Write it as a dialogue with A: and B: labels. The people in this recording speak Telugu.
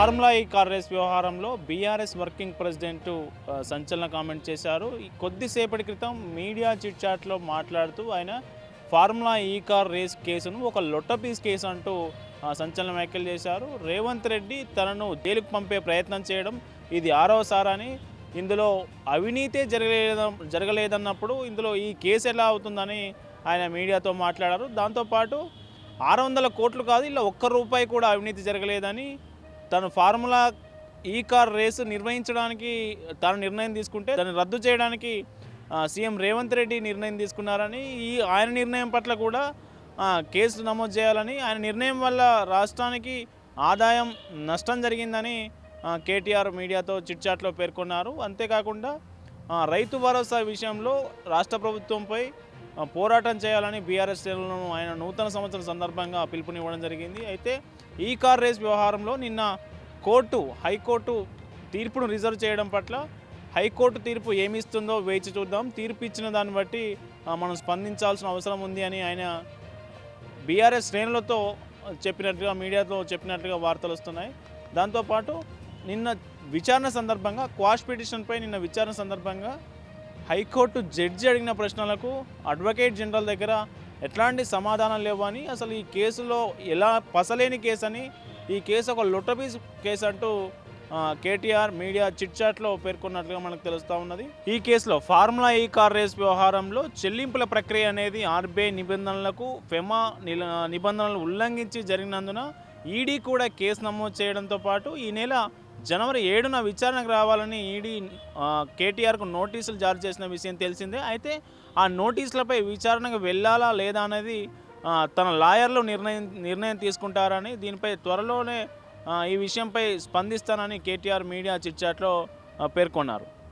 A: ఫార్ములా ఈ కార్ రేస్ వ్యవహారంలో బీఆర్ఎస్ వర్కింగ్ ప్రెసిడెంట్ సంచలన కామెంట్ చేశారు. కొద్దిసేపటి క్రితం మీడియా చిట్చాట్లో మాట్లాడుతూ ఆయన ఫార్ములా ఈ కార్ రేస్ కేసును ఒక లొట్టపీస్ కేసు అంటూ సంచలన వ్యాఖ్యలు చేశారు. రేవంత్ రెడ్డి తనను జైలుకు పంపే ప్రయత్నం చేయడం ఇది ఆరోసారని అని ఇందులో అవినీతే జరగలేద జరగలేదన్నప్పుడు ఇందులో ఈ కేసు ఎలా అవుతుందని ఆయన మీడియాతో మాట్లాడారు. దాంతోపాటు ఆరు వందల కోట్లు కాదు ఇలా ఒక్క రూపాయి కూడా అవినీతి జరగలేదని తను ఫార్ములా ఈ కార్ రేసు నిర్వహించడానికి తాను నిర్ణయం తీసుకుంటే దాన్ని రద్దు చేయడానికి సీఎం రేవంత్ రెడ్డి నిర్ణయం తీసుకున్నారని ఈ ఆయన నిర్ణయం పట్ల కూడా కేసు నమోదు చేయాలని ఆయన నిర్ణయం వల్ల రాష్ట్రానికి ఆదాయం నష్టం జరిగిందని కేటీఆర్ మీడియాతో చిట్చాట్లో పేర్కొన్నారు. అంతేకాకుండా రైతు భరోసా విషయంలో రాష్ట్ర ప్రభుత్వంపై పోరాటం చేయాలని బీఆర్ఎస్ శ్రేణులను ఆయన నూతన సంవత్సరం సందర్భంగా పిలుపునివ్వడం జరిగింది. అయితే ఈ కార్ రేస్ వ్యవహారంలో నిన్న కోర్టు హైకోర్టు తీర్పును రిజర్వ్ చేయడం పట్ల హైకోర్టు తీర్పు ఏమి ఇస్తుందో వేచి చూద్దాం. తీర్పు ఇచ్చిన దాన్ని బట్టి మనం స్పందించాల్సిన అవసరం ఉంది అని ఆయన బీఆర్ఎస్ శ్రేణులతో చెప్పినట్టుగా మీడియాతో చెప్పినట్టుగా వార్తలు వస్తున్నాయి. దాంతోపాటు నిన్న విచారణ సందర్భంగా క్వాష్ పిటిషన్పై నిన్న విచారణ సందర్భంగా హైకోర్టు జడ్జి అడిగిన ప్రశ్నలకు అడ్వకేట్ జనరల్ దగ్గర ఎట్లాంటి సమాధానం లేవు అని అసలు ఈ కేసులో ఎలా పసలేని కేసు అని ఈ కేసు ఒక లొటబీస్ కేసు అంటూ కేటీఆర్ మీడియా చిట్చాట్లో పేర్కొన్నట్లుగా మనకు తెలుస్తూ ఉన్నది. ఈ కేసులో ఫార్ములా ఈ కార్ రేస్ వ్యవహారంలో చెల్లింపుల ప్రక్రియ అనేది ఆర్బీఐ నిబంధనలకు ఫెమా నిల నిబంధనలు ఉల్లంఘించి జరిగినందున ఈడీ కూడా కేసు నమోదు చేయడంతో పాటు ఈ నెల జనవరి ఏడున విచారణకు రావాలని ఈడీ కేటీఆర్కు నోటీసులు జారీ చేసిన విషయం తెలిసిందే. అయితే ఆ నోటీసులపై విచారణకు వెళ్ళాలా లేదా అనేది తన లాయర్లు నిర్ణయం నిర్ణయం తీసుకుంటారని దీనిపై త్వరలోనే ఈ విషయంపై స్పందిస్తానని కేటీఆర్ మీడియా చిట్చాట్లో పేర్కొన్నారు.